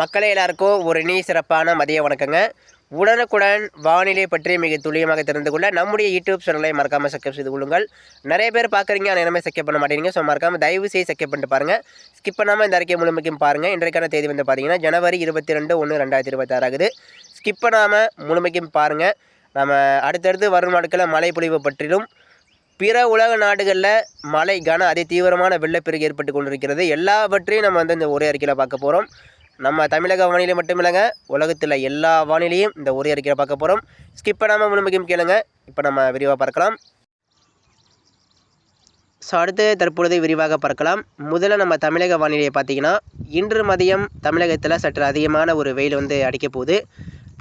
மக்களே எல்லாருக்கும் ஒரு இனி சிறப்பான மதிய வணக்கங்க. உடனுக்குடன் வானிலை பற்றி மிக துல்லியமாக தெரிந்து கொள்ள நம்முடைய யூடியூப் சேனலை மறக்காமல் சப்ஸ்கிரைப் செய்து கொள்ளுங்கள். நிறைய பேர் பார்க்குறீங்க ஆனால் எல்லாமே சப்ஸ்கிரைப் பண்ண மாட்டேங்க ஸோ மறக்காமல் தயவு செய்து சப்ஸ்கிரைப் பண்ணிட்டு பாருங்கள் ஸ்கிப் பண்ணாமல் இந்த அறிக்கை முழுமைக்கும் பாருங்கள் இன்றைக்கான தேதி வந்து பார்த்தீங்கன்னா ஜனவரி இருபத்தி ரெண்டு ஒன்று ரெண்டாயிரத்தி இருபத்தாறு ஆகுது. ஸ்கிப் பண்ணாமல் முழுமைக்கும் பாருங்கள் நம்ம அடுத்தடுத்து வரும் நாட்களில் மழை பொழிவு பற்றிலும் பிற உலக நாடுகளில் மழை கன அதி தீவிரமான வெள்ளப்பெருக்கு ஏற்பட்டு கொண்டிருக்கிறது. எல்லாவற்றையும் நம்ம வந்து இந்த ஒரே அறிக்கையில் பார்க்க போகிறோம் நம்ம தமிழக வானிலை மட்டும் இல்லைங்க உலகத்தில் எல்லா வானிலையும் இந்த ஒரே அறிக்கையை பார்க்க போகிறோம் ஸ்கிப் பண்ணாமல் முழுமைக்கும் கேளுங்க. இப்போ நம்ம விரிவாக பார்க்கலாம் ஸோ அடுத்து தற்பொழுது விரிவாக பார்க்கலாம் முதல்ல நம்ம தமிழக வானிலையை பார்த்தீங்கன்னா இன்று மதியம் தமிழகத்தில் சற்று அதிகமான ஒரு வெயில் வந்து அடிக்க போகுது.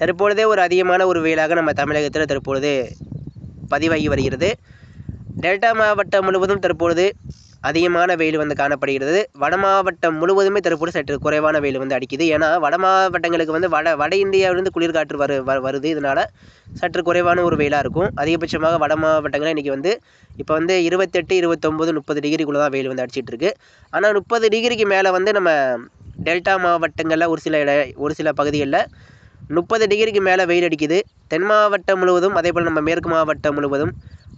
தற்பொழுதே ஒரு அதிகமான ஒரு வெயிலாக நம்ம தமிழகத்தில் தற்பொழுது பதிவாகி வருகிறது. டெல்டா மாவட்டம் முழுவதும் தற்பொழுது அதிகமான வெயில் வந்து காணப்படுகிறது. வட மாவட்டம் முழுவதுமே தற்போது சற்று குறைவான வெயில் வந்து அடிக்குது. ஏன்னா வட மாவட்டங்களுக்கு வந்து வட வட இந்தியாவிலிருந்து குளிர்காற்று வரு வ- வருது. இதனால் சற்று குறைவான ஒரு வெயிலாக இருக்கும். அதிகபட்சமாக வட மாவட்டங்களில் இன்றைக்கி வந்து இப்போ வந்து இருபத்தெட்டு இருபத்தொம்போது முப்பது டிகிரிக்குள்ளே தான் வெயில் வந்து அடிச்சிட்டு இருக்கு ஆனால் முப்பது டிகிரிக்கு மேலே வந்து நம்ம டெல்டா மாவட்டங்களில் ஒரு சில இட ஒரு சில பகுதிகளில் முப்பது டிகிரிக்கு மேலே வெயில் அடிக்குது. தென் மாவட்டம் முழுவதும் அதே போல் நம்ம மேற்கு மாவட்டம் முழுவதும்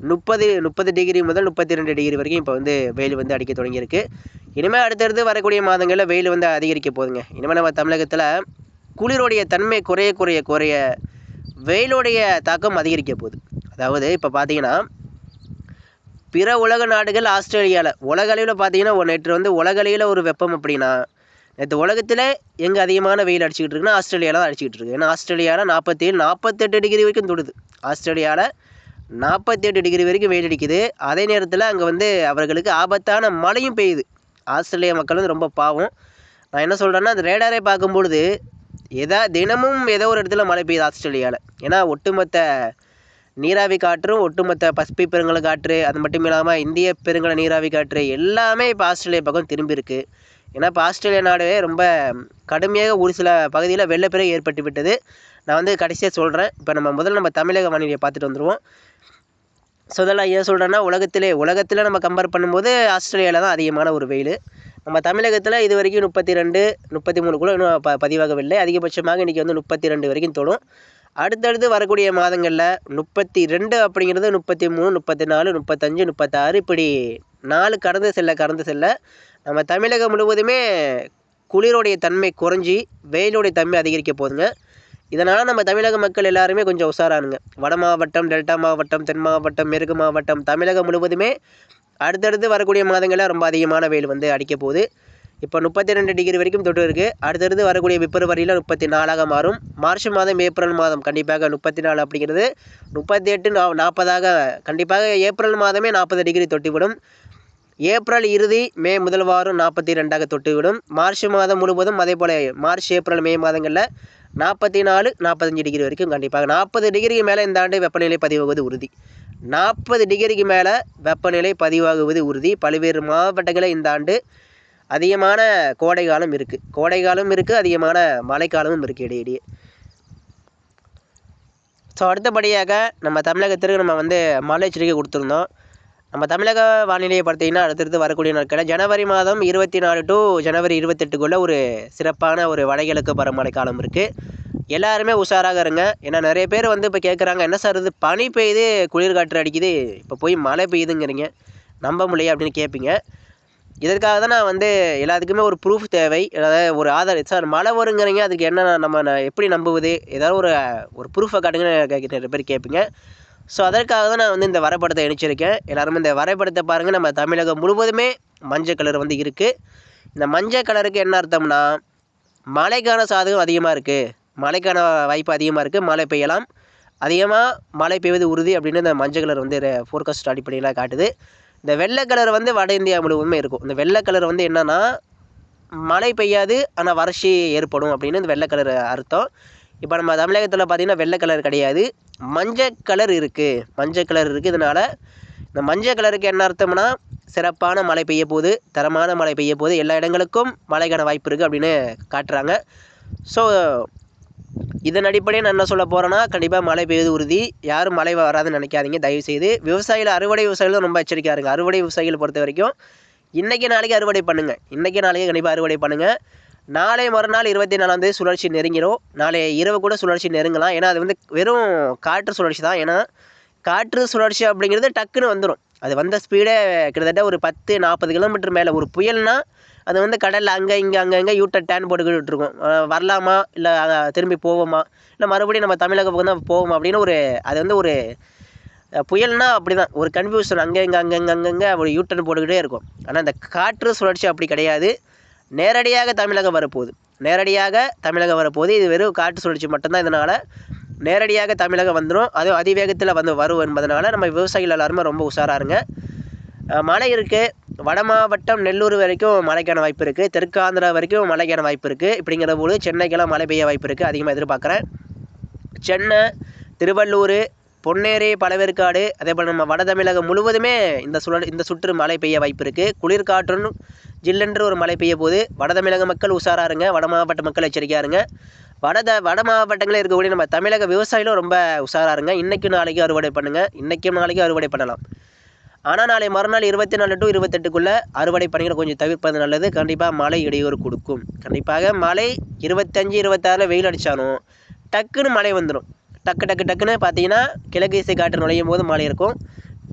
முப்பது முப்பது டிகிரி முதல் முப்பத்தி ரெண்டு டிகிரி வரைக்கும் இப்போ வந்து வெயில் வந்து அடிக்க தொடங்கியிருக்கு. இனிமேல் அடுத்தடுத்து வரக்கூடிய மாதங்களில் வெயில் வந்து அதிகரிக்க போகுதுங்க. இனிமேல் நம்ம தமிழகத்தில் குளிருடைய தன்மை குறைய குறைய குறைய வெயிலுடைய தாக்கம் அதிகரிக்க போகுது. அதாவது இப்போ பார்த்தீங்கன்னா பிற உலக நாடுகள் ஆஸ்திரேலியாவில் உலக அளவில் பார்த்தீங்கன்னா நேற்று வந்து உலக அளவில் ஒரு வெப்பம் அப்படின்னா நேற்று உலகத்தில் எங்கே அதிகமான வெயில் அடிச்சுக்கிட்டு இருக்குன்னா ஆஸ்திரேலியாவில் தான் அடிச்சுக்கிட்டு இருக்கு. ஏன்னா ஆஸ்திரேலியாவில் நாற்பத்தேழு நாற்பத்தெட்டு டிகிரி வரைக்கும் தொடுது. ஆஸ்திரேலியாவில் நாற்பத்தெட்டு டிகிரி வரைக்கும் வெயில் அடிக்குது. அதே நேரத்தில் அங்கே வந்து அவர்களுக்கு ஆபத்தான மழையும் பெய்யுது. ஆஸ்திரேலியா மக்கள் வந்து ரொம்ப பாவம். நான் என்ன சொல்கிறேன்னா அந்த ரேடாரை பார்க்கும்பொழுது எதா தினமும் ஏதோ ஒரு இடத்துல மழை பெய்யுது ஆஸ்திரேலியாவில் ஏன்னா ஒட்டுமொத்த நீராவி காற்றும் ஒட்டுமொத்த பசுபி பெருங்கல காற்று அது மட்டும் இல்லாமல் இந்திய பெருங்கல நீராவி காற்று எல்லாமே இப்போ ஆஸ்திரேலியா பக்கம் திரும்பியிருக்கு ஏன்னா இப்போ ஆஸ்திரேலியா நாடு ரொம்ப கடுமையாக ஒரு சில பகுதியில் வெள்ளப்பெருக்கு ஏற்பட்டு விட்டது. நான் வந்து கடைசியாக சொல்கிறேன் இப்போ நம்ம முதல்ல நம்ம தமிழக வானிலையை பார்த்துட்டு வந்துடுவோம் ஸோ இதெல்லாம் ஏன் சொல்கிறேன்னா உலகத்திலே உலகத்தில் நம்ம கம்பேர் பண்ணும்போது ஆஸ்திரேலியாவில் தான் அதிகமான ஒரு வெயில். நம்ம தமிழகத்தில் இது வரைக்கும் முப்பத்தி ரெண்டு முப்பத்தி மூணுக்குள்ளே இன்னும் ப பதிவாகவில்லை. அதிகபட்சமாக இன்றைக்கி வந்து முப்பத்தி ரெண்டு வரைக்கும் தொடும். அடுத்தடுத்து வரக்கூடிய மாதங்களில் முப்பத்தி ரெண்டு அப்படிங்கிறது முப்பத்தி மூணு முப்பத்தி நாலு முப்பத்தஞ்சு முப்பத்தாறு இப்படி நாலு கடந்து செல்ல கடந்து செல்ல நம்ம தமிழகம் முழுவதுமே குளிரோடைய தன்மை குறைஞ்சி வெயிலுடைய தன்மை அதிகரிக்க போகுதுங்க. இதனால் நம்ம தமிழக மக்கள் எல்லாருமே கொஞ்சம் உஷாரானுங்க. வட மாவட்டம் டெல்டா மாவட்டம் தென் மாவட்டம் மேற்கு மாவட்டம் தமிழகம் முழுவதுமே அடுத்தடுத்து வரக்கூடிய மாதங்களில் ரொம்ப அதிகமான வெயில் வந்து அடிக்க போகுது. இப்போ முப்பத்தி ரெண்டு டிகிரி வரைக்கும் தொட்டு இருக்குது அடுத்தடுத்து வரக்கூடிய பிப்ரவரியில் முப்பத்தி நாலாக மாறும். மார்ச் மாதம் ஏப்ரல் மாதம் கண்டிப்பாக முப்பத்தி நாலு அப்படிங்கிறது முப்பத்தி எட்டு நா நாற்பதாக கண்டிப்பாக ஏப்ரல் மாதமே நாற்பது டிகிரி தொட்டிவிடும். ஏப்ரல் இறுதி மே முதல் வாரம் நாற்பத்தி ரெண்டாக தொட்டுவிடும். மார்ச் மாதம் முழுவதும் அதே போல் மார்ச் ஏப்ரல் மே மாதங்களில் நாற்பத்தி நாலு நாற்பத்தஞ்சு டிகிரி வரைக்கும் கண்டிப்பாக. நாற்பது டிகிரிக்கு மேலே இந்த ஆண்டு வெப்பநிலை பதிவாகுவது உறுதி. நாற்பது டிகிரிக்கு மேலே வெப்பநிலை பதிவாகுவது உறுதி. பல்வேறு மாவட்டங்களில் இந்த ஆண்டு அதிகமான கோடை காலம் இருக்குது கோடை காலம் இருக்குது அதிகமான மழைக்காலமும் இருக்குது இடையிடையே. ஸோ அடுத்தபடியாக நம்ம தமிழகத்திற்கு நம்ம வந்து மழை எச்சரிக்கை கொடுத்துருந்தோம். நம்ம தமிழக வானிலையை பார்த்தீங்கன்னா அடுத்தடுத்து வரக்கூடிய நாட்களில் ஜனவரி மாதம் இருபத்தி நாலு டு ஜனவரி இருபத்தெட்டுக்குள்ளே ஒரு சிறப்பான ஒரு வடகிழக்கு பருவமழை காலம் இருக்குது எல்லாருமே உஷாராக இருங்க. ஏன்னா நிறைய பேர் வந்து இப்போ கேட்குறாங்க என்ன சார் இது? பனி பெய்யுது குளிர் காற்று அடிக்குது. இப்போ போய் மழை பெய்யுதுங்கிறீங்க. நம்ப முடியல அப்படின்னு கேட்பீங்க இதற்காக தான் நான் வந்து எல்லாத்துக்குமே ஒரு ப்ரூஃப் தேவை. அதாவது ஒரு ஆதார். சார் மழை வருங்கிறீங்க. அதுக்கு என்ன நம்ம எப்படி நம்புவது? ஏதாவது ஒரு ஒரு ப்ரூஃபை காட்டுங்கன்னு கே- நிறைய பேர் கேட்பீங்க ஸோ அதற்காக தான் நான் வந்து இந்த வரைபடத்தை இணைச்சிருக்கேன். எல்லாருமே இந்த வரைபடத்தை பாருங்கள் நம்ம தமிழகம் முழுவதுமே மஞ்சள் கலர் வந்து இருக்குது இந்த மஞ்சள் கலருக்கு என்ன அர்த்தம்னா மழைக்கான சாதகம் அதிகமாக இருக்குது மழைக்கான வாய்ப்பு அதிகமாக இருக்குது மழை பெய்யலாம். அதிகமாக மழை பெய்வது உறுதி அப்படின்னு இந்த மஞ்சள் கலர் வந்து ஃபோர்காஸ்ட் அடிப்படையில் காட்டுது. இந்த வெள்ளை கலர் வந்து வட இந்தியா முழுவதுமே இருக்கும். இந்த வெள்ளை கலர் வந்து என்னன்னா மழை பெய்யாது ஆனால் வறட்சி ஏற்படும் அப்படின்னு இந்த வெள்ளை கலர் அர்த்தம். இப்போ நம்ம தமிழகத்தில் பார்த்திங்கன்னா வெள்ளை கலர் கிடையாது. மஞ்சள் கலர் இருக்குது மஞ்சள் கலர் இருக்குது இதனால் இந்த மஞ்சள் கலருக்கு என்ன அர்த்தம்னா சிறப்பான மழை பெய்ய போகுது தரமான மழை பெய்ய போகுது எல்லா இடங்களுக்கும் மழைக்கான வாய்ப்பு இருக்குது அப்படின்னு காட்டுறாங்க. ஸோ இதன் அடிப்படையில் நான் என்ன சொல்ல போகிறேன்னா கண்டிப்பாக மழை பெய்யுது உறுதி. யாரும் மழை வராதுன்னு நினைக்காதீங்க. தயவுசெய்து விவசாயிகள் அறுவடை விவசாயிகள் ரொம்ப எச்சரிக்கையாக இருங்க. அறுவடை விவசாயிகளை பொறுத்த வரைக்கும் இன்றைக்கி நாளைக்கு அறுவடை பண்ணுங்கள் இன்றைக்கி நாளைக்கு கண்டிப்பாக அறுவடை பண்ணுங்கள் நாளை மறுநாள் இருபத்தி நாலாம் தேதி சுழற்சி நெருங்கிடும். நாளை இரவு கூட சுழற்சி நெருங்கலாம். ஏன்னா அது வந்து வெறும் காற்று சுழற்சி தான். ஏன்னா காற்று சுழற்சி அப்படிங்கிறது டக்குன்னு வந்துடும் அது வந்த ஸ்பீடே கிட்டத்தட்ட ஒரு பத்து நாற்பது கிலோமீட்டர் மேலே. ஒரு புயல்னால் அது வந்து கடலில் அங்கே இங்கே அங்கே இங்கே யூட்டர் டேன் போட்டுக்கிட்டு இருக்கும். வரலாமா? இல்லை திரும்பி போவோமா? இல்லை மறுபடியும் நம்ம தமிழக பக்கம் தான் போவோமா? அப்படின்னு ஒரு அது வந்து ஒரு புயல்னால் அப்படி தான் ஒரு கன்ஃபியூஷன் அங்கே இங்கே அங்கே இங்கே அங்கங்கே ஒரு யூட்டர்ன் போட்டுக்கிட்டே இருக்கும். ஆனால் இந்த காற்று சுழற்சி அப்படி கிடையாது. நேரடியாக தமிழகம் வரப்போகுது. நேரடியாக தமிழகம் வரப்போகுது. இது வெறும் காற்று சுழற்சி மட்டும்தான் இதனால் நேரடியாக தமிழகம் வந்துடும் அதுவும் அதிவேகத்தில் வந்து வரும் என்பதனால நம்ம விவசாயிகள் எல்லாருமே ரொம்ப உஷாராக இருங்க. மழை இருக்குது வட மாவட்டம் நெல்லூர் வரைக்கும் மழைக்கான வாய்ப்பு இருக்குது தெற்கு ஆந்திரா வரைக்கும் மழைக்கான வாய்ப்பு இருக்குது இப்படிங்கிற போது சென்னைக்கெல்லாம் மழை பெய்ய வாய்ப்பு இருக்குது அதிகமாக எதிர்பார்க்குறேன். சென்னை திருவள்ளூர் பொன்னேரி பழவேற்காடு அதே போல் நம்ம வட தமிழகம் முழுவதுமே இந்த சுழல் இந்த சுற்று மழை பெய்ய வாய்ப்பு இருக்குது குளிர்காற்றுன்னு ஜில்லென்று ஒரு மழை பெய்ய போது வட தமிழக மக்கள் உஷாராக இருங்க வட மாவட்ட மக்கள் எச்சரிக்கையாக இருங்க வட த வட மாவட்டங்களில் இருக்கக்கூடிய நம்ம தமிழக விவசாயிகளும் ரொம்ப உஷாராக இருங்க இன்றைக்கும் நாளைக்கும் அறுவடை பண்ணுங்கள் இன்றைக்கும் நாளைக்கும் அறுவடை பண்ணலாம். ஆனால் நாளை மறுநாள் இருபத்தி நாலு டு இருபத்தெட்டுக்குள்ளே அறுவடை பணிகளை கொஞ்சம் தவிர்ப்பது நல்லது. கண்டிப்பாக மழை இடையூறு கொடுக்கும். கண்டிப்பாக மழை இருபத்தஞ்சி இருபத்தாறில் வெயில் அடித்தாலும் டக்குன்னு மழை வந்துடும் டக்கு டக்கு டக்குன்னு பார்த்தீங்கன்னா கிழக்கு திசை காற்று நுழையும் போது மழை இருக்கும்.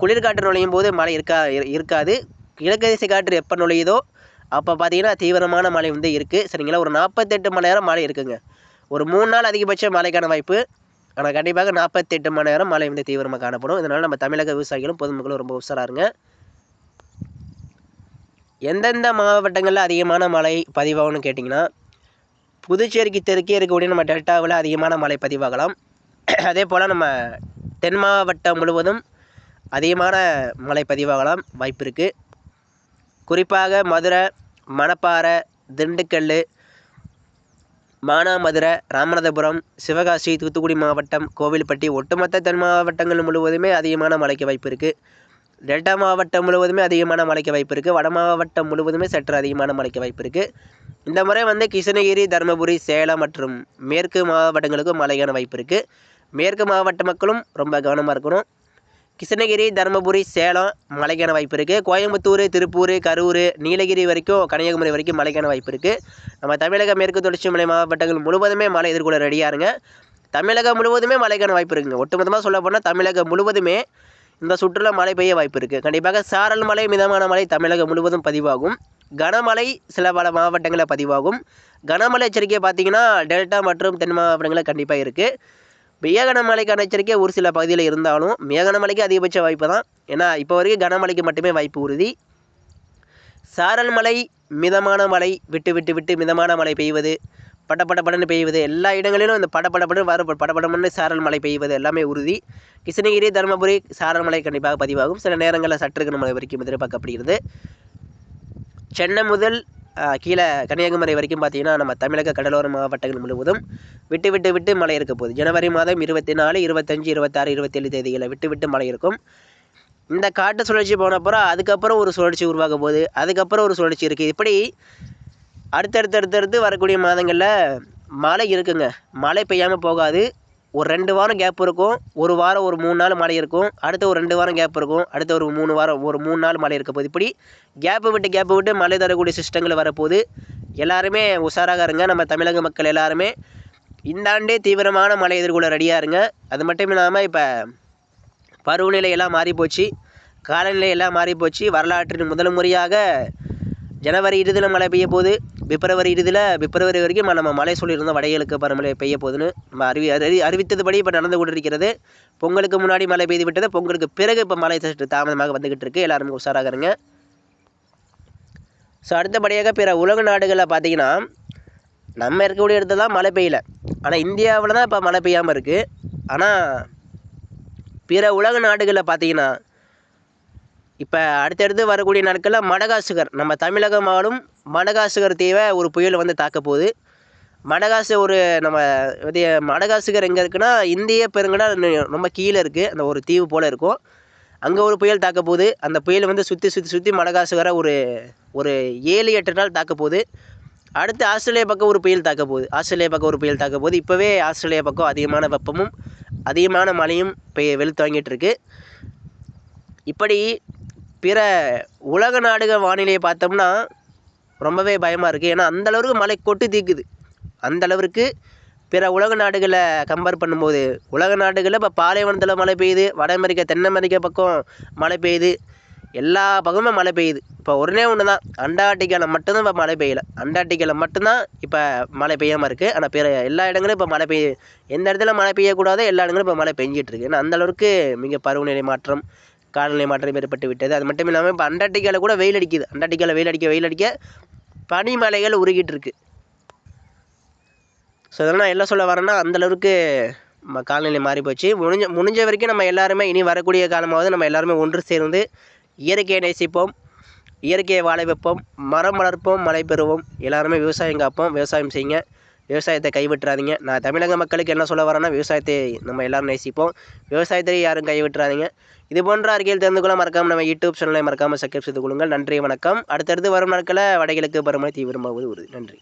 குளிர்காற்று நுழையும் போது மழை இருக்கா இருக்காது. கிழக்கு திசை காற்று எப்போ நுழையுதோ அப்போ பார்த்தீங்கன்னா தீவிரமான மழை வந்து இருக்குது சரிங்களா? ஒரு நாற்பத்தெட்டு மணி நேரம் மழை இருக்குங்க. ஒரு மூணு நாள் அதிகபட்ச மழைக்கான வாய்ப்பு. ஆனால் கண்டிப்பாக நாற்பத்தெட்டு மணி நேரம் மழை வந்து தீவிரமாக காணப்படும். இதனால் நம்ம தமிழக விவசாயிகளும் பொதுமக்களும் ரொம்ப உஷாராக இருங்க. எந்தெந்த மாவட்டங்களில் அதிகமான மழை பதிவாகும்னு கேட்டிங்கன்னா புதுச்சேரிக்கு தெற்கே இருக்கக்கூடிய நம்ம டெல்டாவில் அதிகமான மழை பதிவாகலாம். அதே போல் நம்ம தென் மாவட்டம் முழுவதும் அதிகமான மழை பதிவாகலாம். வாய்ப்பு இருக்குது குறிப்பாக மதுரை மணப்பாறை திண்டுக்கல் மானாமதுரை ராமநாதபுரம் சிவகாசி தூத்துக்குடி மாவட்டம் கோவில்பட்டி. ஒட்டுமொத்த தென் மாவட்டங்கள் முழுவதுமே அதிகமான மழைக்கு வாய்ப்பு இருக்குது டெல்டா மாவட்டம் முழுவதுமே அதிகமான மழைக்கு வாய்ப்பு இருக்குது வட மாவட்டம் முழுவதுமே சற்று அதிகமான மழைக்கு வாய்ப்பு இருக்குது இந்த முறை வந்து கிருஷ்ணகிரி தருமபுரி சேலம் மற்றும் மேற்கு மாவட்டங்களுக்கும் மழைக்கான வாய்ப்பு இருக்குது மேற்கு மாவட்ட மக்களும் ரொம்ப கவனமாக இருக்கணும். கிருஷ்ணகிரி தருமபுரி சேலம் மழைக்கான வாய்ப்பு இருக்குது கோயம்புத்தூர் திருப்பூர் கரூர் நீலகிரி வரைக்கும் கன்னியாகுமரி வரைக்கும் மழைக்கான வாய்ப்பு இருக்குது நம்ம தமிழக மேற்கு தொடர்ச்சி மலை மாவட்டங்கள் முழுவதுமே மழை எதிர்கொள்ள ரெடியாக இருங்க. தமிழகம் முழுவதுமே மழைக்கான வாய்ப்பு இருக்குங்க. ஒட்டுமொத்தமாக சொல்ல போனால் தமிழகம் முழுவதுமே இந்த சுற்றுலா மழை பெய்ய வாய்ப்பு இருக்குது கண்டிப்பாக சாரல் மழை மிதமான மழை தமிழகம் முழுவதும் பதிவாகும். கனமழை சில பல மாவட்டங்களில் பதிவாகும். கனமழை எச்சரிக்கை பார்த்தீங்கன்னா டெல்டா மற்றும் தென் மாவட்டங்களில் கண்டிப்பாக இருக்குது மேகன மழைக்கான எச்சரிக்கை ஒரு சில பகுதியில் இருந்தாலும் மேகன மழைக்கு அதிகபட்ச வாய்ப்பு தான். ஏன்னா இப்போ வரைக்கும் கனமழைக்கு மட்டுமே வாய்ப்பு உறுதி. சாரல் மழை மிதமான மழை விட்டு விட்டு விட்டு மிதமான மழை பெய்வது பட பட படன்னு பெய்வது எல்லா இடங்களிலும் இந்த பட பட படன்னு வர பட சாரல் மழை பெய்வது எல்லாமே உறுதி. கிருஷ்ணகிரி தருமபுரி சாரல் மழை கண்டிப்பாக பதிவாகும். சில நேரங்களில் சற்று மழை வரைக்கும் எதிர்பார்க்கப்படுகிறது. சென்னை முதல் கீழே கன்னியாகுமரி வரைக்கும் பார்த்தீங்கன்னா நம்ம தமிழக கடலோர மாவட்டங்கள் முழுவதும் விட்டு விட்டு விட்டு மழை இருக்க போகுது. ஜனவரி மாதம் இருபத்தி நாலு இருபத்தஞ்சி இருபத்தாறு இருபத்தேழு தேதிகளில் விட்டு விட்டு மழை இருக்கும். இந்த காட்டு சுழற்சி போனப்புறம் அதுக்கப்புறம் ஒரு சுழற்சி உருவாக போகுது. அதுக்கப்புறம் ஒரு சுழற்சி இருக்குது இப்படி அடுத்தடுத்தடுத்தடுத்து அடுத்தடுத்து வரக்கூடிய மாதங்களில் மழை இருக்குங்க. மழை பெய்யாமல் போகாது. ஒரு ரெண்டு வாரம் கேப் இருக்கும். ஒரு வாரம் ஒரு மூணு நாள் மழை இருக்கும். அடுத்த ஒரு ரெண்டு வாரம் கேப் இருக்கும். அடுத்த ஒரு மூணு வாரம் ஒரு மூணு நாள் மழை இருக்க போகுது. இப்படி கேப்பை விட்டு கேப்பை விட்டு மழை தரக்கூடிய சிஸ்டங்கள் வரப்போகுது. எல்லாருமே உஷாராக இருங்க. நம்ம தமிழக மக்கள் எல்லாருமே இந்த ஆண்டே தீவிரமான மழை எதிர்கொள்ள ரெடியாக இருங்க. அது மட்டும் இல்லாமல் இப்போ பருவநிலை எல்லாம் மாறி போச்சு. காலநிலை எல்லாம் மாறி போச்சு. வரலாற்றின் முதல் முறையாக ஜனவரி இறுதியில் மழை பெய்ய போகுது. பிப்ரவரி இறுதியில் பிப்ரவரி வரைக்கும் நம்ம மழை சொல்லியிருந்தோம் வடகிழக்கு பருவமழை பெய்ய போகுதுன்னு நம்ம அறிவி அறி அறிவித்ததுபடி இப்போ நடந்து கொண்டிருக்கிறது. பொங்கலுக்கு முன்னாடி மழை பெய்து விட்டது. பொங்கலுக்கு பிறகு இப்போ மழை சற்று தாமதமாக வந்துக்கிட்டு இருக்கு எல்லாருமே உஷாராக இருங்க ஸோ அடுத்தபடியாக பிற உலக நாடுகளில் பார்த்தீங்கன்னா நம்ம இருக்கக்கூடிய இடத்துல தான் மழை பெய்யல. ஆனால் இந்தியாவில் தான் இப்போ மழை பெய்யாமல் இருக்குது ஆனால் பிற உலக நாடுகளில் பார்த்தீங்கன்னா இப்போ அடுத்தடுத்து வரக்கூடிய நாட்களில் மடகாசுகர் நம்ம தமிழகம் ஆளும் மடகாசுகர் தீவை ஒரு புயல் வந்து தாக்க போகுது. மடகாசு ஒரு நம்ம இது மடகாசுகர் எங்கே இருக்குன்னா இந்திய பெருங்கடல் ரொம்ப கீழே இருக்குது அந்த ஒரு தீவு போல் இருக்கும். அங்கே ஒரு புயல் தாக்க போகுது. அந்த புயல் வந்து சுற்றி சுற்றி சுற்றி மடகாசுகரை ஒரு ஒரு ஏழு எட்டு நாள் தாக்க போகுது. அடுத்து ஆஸ்திரேலியா பக்கம் ஒரு புயல் தாக்க போகுது. ஆஸ்திரேலியா பக்கம் ஒரு புயல் தாக்க போகுது. இப்போவே ஆஸ்திரேலியா பக்கம் அதிகமான வெப்பமும் அதிகமான மழையும் பெய் வெளுத்து வாங்கிட்டு இருக்கு. இப்படி பிற உலக நாடுகள் வானிலையை பார்த்தோம்னா ரொம்பவே பயமாக இருக்குது ஏன்னா அந்த அளவுக்கு மழை கொட்டி தீக்குது. அந்த பிற உலக நாடுகளை கம்பேர் பண்ணும்போது உலக நாடுகளில் இப்போ பாலைவனத்தில் மழை பெய்யுது வட அமெரிக்கா தென் அமெரிக்கா பக்கம் மழை பெய்யுது. எல்லா பக்கமும் மழை பெய்யுது. இப்போ ஒன்றே ஒன்று தான் அண்டார்டிகாவில் மட்டும்தான் இப்போ மழை பெய்யலை. அண்டார்டிகாவில் மட்டும்தான் இப்போ மழை பெய்யாமல் இருக்குது ஆனால் பிற எல்லா இடங்களும் இப்போ மழை பெய்யுது. எந்த இடத்துல மழை பெய்யக்கூடாதோ எல்லா இடங்களும் இப்போ மழை பெஞ்சிட்டு ஏன்னா அந்த அளவுக்கு மிக பருவநிலை மாற்றம் காலநிலை மாற்றம் ஏற்பட்டு விட்டது. அது மட்டும் இல்லாமல் இப்போ அண்டார்டிகாவில் கூட வெயில் அடிக்குது. அண்டார்டிகாவில் வெயில் அடிக்க வெயில் அடிக்க பனிமலைகள் உருகிட்டு இருக்கு. ஸோ இதெல்லாம் நான் என்ன சொல்ல வரேன்னா அந்தளவுக்கு நம்ம காலநிலை மாறி போச்சு. முடிஞ்ச முடிஞ்ச வரைக்கும் நம்ம எல்லாருமே இனி வரக்கூடிய காலமாவது நம்ம எல்லாருமே ஒன்று சேர்ந்து இயற்கையை நேசிப்போம். இயற்கையை வாழ வைப்போம். மரம் வளர்ப்போம் மழை பெறுவோம். எல்லாருமே விவசாயம் காப்போம் விவசாயம் செய்யுங்க. விவசாயத்தை கைவிட்டுறாதீங்க. நான் தமிழக மக்களுக்கு என்ன சொல்ல வரேன்னா விவசாயத்தை நம்ம எல்லோரும் நேசிப்போம். விவசாயத்தை யாரும் கைவிட்டுறாதீங்க. இது போன்ற அறிக்கையில் தெரிந்து கொள்ள மறக்காமல் நம்ம யூடியூப் சேனலை மறக்காமல் சப்ஸ்கிரைப் செய்து கொள்ளுங்கள். நன்றி வணக்கம். அடுத்தடுத்து வரும் நாட்களில் வடகிழக்கு பருமனை தீவிரமாவது உறுதி. நன்றி.